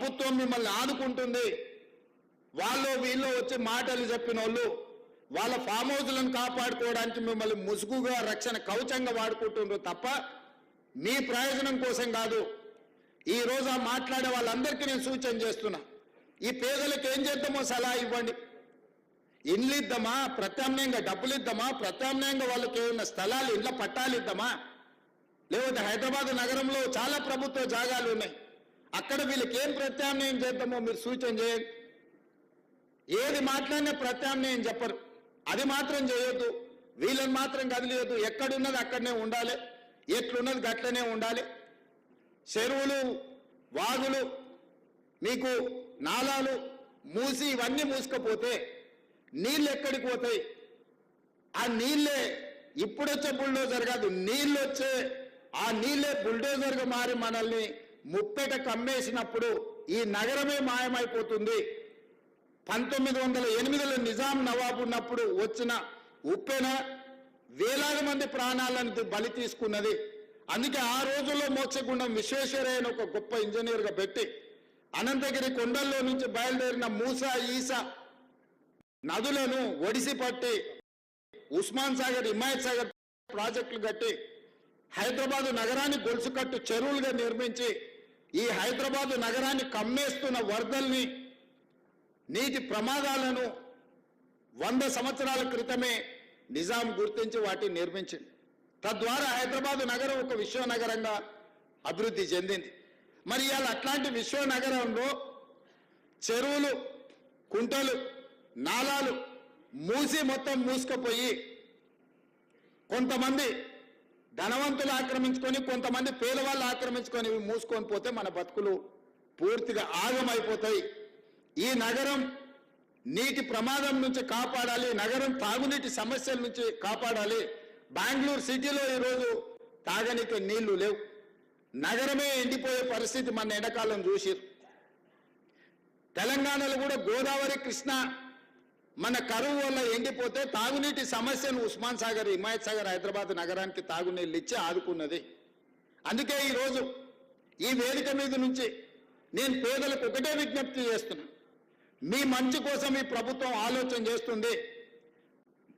ప్రభుత్వం మిమ్మల్ని ఆదుకుంటుంది. వాళ్ళు వీళ్ళు వచ్చి మాటలు చెప్పిన వాళ్ళు వాళ్ళ ఫామ్ హౌస్లను కాపాడుకోవడానికి మిమ్మల్ని ముసుగుగా రక్షణ కవచంగా వాడుకుంటుండ్రు తప్ప మీ ప్రయోజనం కోసం కాదు. ఈ రోజు ఆ మాట్లాడే వాళ్ళందరికీ నేను సూచన చేస్తున్నా. ఈ పేదలకు ఏం చేద్దామో సలహా ఇవ్వండి. ఇండ్లు ఇద్దామా? ప్రత్యామ్నాయంగా డబ్బులు ఇద్దామా? ప్రత్యామ్నాయంగా వాళ్ళకి ఏమైనా స్థలాలు ఇండ్ల పట్టాలు ఇద్దామా? లేకపోతే హైదరాబాద్ నగరంలో చాలా ప్రభుత్వ జాగాలు ఉన్నాయి. అక్కడ వీళ్ళకి ఏం ప్రత్యామ్నాయం చేద్దామో మీరు సూచన చేయండి. ఏది మాట్లాడినా ప్రత్యామ్నాయం చెప్పరు. అది మాత్రం చేయొద్దు. వీళ్ళని మాత్రం కదిలియొద్దు. ఎక్కడున్నది అక్కడనే ఉండాలి. ఎట్లున్నది గట్లనే ఉండాలి. చెరువులు వాగులు మీకు నాలాలు మూసి ఇవన్నీ మూసుకపోతే నీళ్ళు ఎక్కడికి పోతాయి? ఆ నీళ్ళే ఇప్పుడొచ్చే బుల్డోజర్ కాదు. నీళ్ళు వచ్చే ఆ నీళ్ళే బుల్డోజర్గా మారి మనల్ని ముప్పెట కమ్మేసినప్పుడు ఈ నగరమే మాయమైపోతుంది. పంతొమ్మిది వందల ఎనిమిదిలో నిజాం నవాబు ఉన్నప్పుడు వచ్చిన ఉప్పెన వేలాది మంది ప్రాణాలను బలి తీసుకున్నది. అందుకే ఆ రోజుల్లో మోక్షగుండం విశ్వేశ్వరయ్యను ఒక గొప్ప ఇంజనీర్గా పెట్టి అనంతగిరి కొండల్లో నుంచి బయలుదేరిన మూసా ఈసా నదులను ఒడిసి పట్టి ఉస్మాన్ సాగర్ హిమాయత్ సాగర్ ప్రాజెక్టులు కట్టి హైదరాబాదు నగరాన్ని గొలుసుకట్టు చెరువులుగా నిర్మించి ఈ హైదరాబాదు నగరాన్ని కమ్మేస్తున్న వరదల్ని నీటి ప్రమాదాలను వంద సంవత్సరాల క్రితమే నిజాం గుర్తించి వాటిని నిర్మించింది. తద్వారా హైదరాబాదు నగరం ఒక విశ్వనగరంగా అభివృద్ధి చెందింది. మరి ఇవాళ అట్లాంటి విశ్వనగరంలో చెరువులు కుంటలు నాలాలు మూసి మొత్తం మూసుకుపోయి కొంతమంది ధనవంతులు ఆక్రమించుకొని కొంతమంది పేదవాళ్ళు ఆక్రమించుకొని ఇవి మూసుకొని పోతే మన బతుకులు పూర్తిగా ఆగమైపోతాయి. ఈ నగరం నీటి ప్రమాదం నుంచి కాపాడాలి నగరం తాగునీటి సమస్యల నుంచి కాపాడాలి. బెంగళూరు సిటీలో ఈరోజు తాగనీకి నీళ్ళు లేవు. నగరమే ఎండిపోయే పరిస్థితి మన ఎండాకాలం చూసిరు తెలంగాణలో కూడా గోదావరి కృష్ణ మన కరువు వల్ల ఎండిపోతే తాగునీటి సమస్యను ఉస్మాన్ సాగర్ హిమాయత్ సాగర్ హైదరాబాద్ నగరానికి తాగునీళ్ళు ఇచ్చి ఆదుకున్నది. అందుకే ఈరోజు ఈ వేదిక మీద నుంచి నేను పేదలకు ఒకటే విజ్ఞప్తి చేస్తున్నా. మీ మంచి కోసం ఈ ప్రభుత్వం ఆలోచన చేస్తుంది.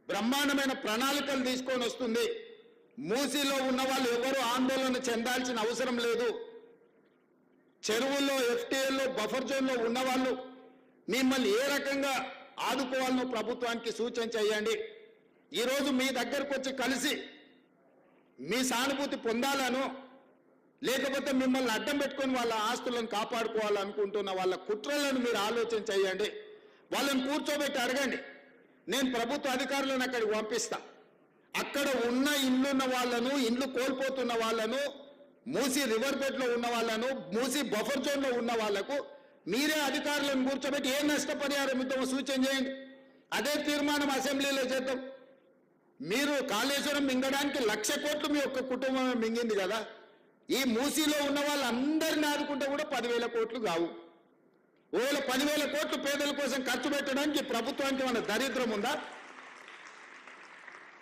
బ్రహ్మాండమైన ప్రణాళికలు తీసుకొని వస్తుంది. మూసీలో ఉన్న వాళ్ళు ఎవరు ఆందోళన చెందాల్సిన అవసరం లేదు. చెరువుల్లో ఎఫ్టీఎల్లో బఫర్ జోన్లో ఉన్న వాళ్ళు మిమ్మల్ని ఏ రకంగా ఆదుకోవాలనో ప్రభుత్వానికి సూచన చేయండి. ఈరోజు మీ దగ్గరకు వచ్చి కలిసి మీ సానుభూతి పొందాలను లేకపోతే మిమ్మల్ని అడ్డం పెట్టుకొని వాళ్ళ ఆస్తులను కాపాడుకోవాలనుకుంటున్న వాళ్ళ కుట్రలను మీరు ఆలోచన చేయండి. వాళ్ళని కూర్చోబెట్టి అడగండి. నేను ప్రభుత్వ అధికారులను అక్కడికి పంపిస్తా. అక్కడ ఉన్న ఇల్లున్న వాళ్ళను ఇండ్లు కోల్పోతున్న వాళ్ళను మూసి రివర్ బెడ్లో ఉన్న వాళ్ళను మూసి బఫర్ జోన్లో ఉన్న వాళ్ళకు మీరే అధికారులను కూర్చోబెట్టి ఏ నష్టపరిహారం ఇద్దామో సూచన చేయండి. అదే తీర్మానం అసెంబ్లీలో చేద్దాం. మీరు కాళేశ్వరం మింగడానికి లక్ష కోట్లు మీ యొక్క కుటుంబం మింగింది కదా. ఈ మూసీలో ఉన్న వాళ్ళందరిని ఆదుకుంటే కూడా పదివేల కోట్లు కావు. ఓవేళ పదివేల కోట్లు పేదల కోసం ఖర్చు పెట్టడానికి ప్రభుత్వానికి మన దరిద్రం ఉందా?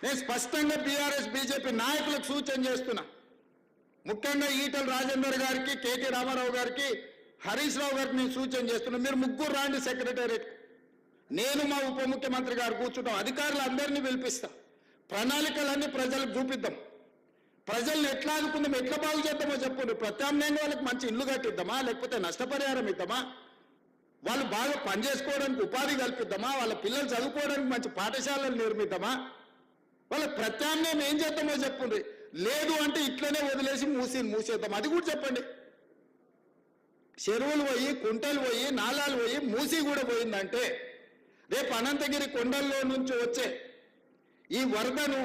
నేను స్పష్టంగా బీఆర్ఎస్ బీజేపీ నాయకులకు సూచన చేస్తున్నా. ముఖ్యంగా ఈటల రాజేందర్ గారికి కేటీ రామారావు గారికి హరీష్ రావు గారికి నేను సూచన చేస్తున్నా మీరు ముగ్గురు రాండి సెక్రటేరియట్. నేను మా ఉప ముఖ్యమంత్రి గారు కూర్చుంటాం అధికారులు అందరినీ పిలిపిస్తా. ప్రణాళికలన్నీ ప్రజలకు చూపిద్దాం. ప్రజల్ని ఎట్లా ఆదుకుందాం ఎట్లా బాగు చేద్దామో చెప్పండి ప్రత్యామ్నాయంగా వాళ్ళకి మంచి ఇల్లు కట్టిద్దామా లేకపోతే నష్టపరిహారం ఇద్దామా? వాళ్ళు బాగా పనిచేసుకోవడానికి ఉపాధి కల్పిద్దామా? వాళ్ళ పిల్లలు చదువుకోవడానికి మంచి పాఠశాలలు నిర్మిద్దామా? వాళ్ళ ప్రత్యామ్నాయం ఏం చేద్దామో చెప్పండి లేదు అంటే ఇట్లనే వదిలేసి మూసి మూసేద్దాం. అది కూడా చెప్పండి. చెరువులు పోయి కుంటలు పోయి నాలాలు పోయి మూసి కూడా పోయిందంటే రేపు అనంతగిరి కొండల్లో నుంచి వచ్చే ఈ వరదను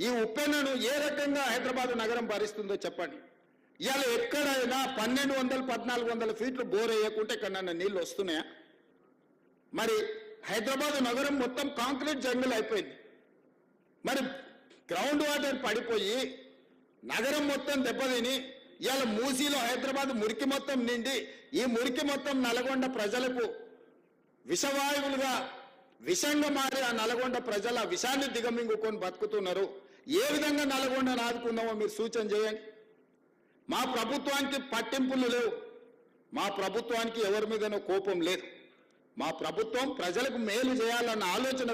ఈ ఉప్పెనను ఏ రకంగా హైదరాబాద్ నగరం భరిస్తుందో చెప్పండి. ఇవాళ ఎక్కడైనా పన్నెండు వందలు పద్నాలుగు వందల ఫీట్లు బోర్ వేయకుంటే ఎక్కడన్నా నీళ్ళు వస్తున్నాయా? మరి హైదరాబాద్ నగరం మొత్తం కాంక్రీట్ జంగిల్ అయిపోయింది. మరి గ్రౌండ్ వాటర్ పడిపోయి నగరం మొత్తం దెబ్బతిని ఇవాళ మూసీలో హైదరాబాద్ మురికి మొత్తం నిండి ఈ మురికి మొత్తం నల్గొండ ప్రజలకు విషవాయువులుగా విషంగా మారి ఆ నల్గొండ ప్రజల విషాన్ని దిగమింగుకొని బతుకుతున్నారు. ఏ విధంగా నల్గొండను ఆదుకుందామో మీరు సూచన చేయండి. మా ప్రభుత్వానికి పట్టింపులు లేవు. మా ప్రభుత్వానికి ఎవరి మీదనో కోపం లేదు. మా ప్రభుత్వం ప్రజలకు మేలు చేయాలన్న ఆలోచన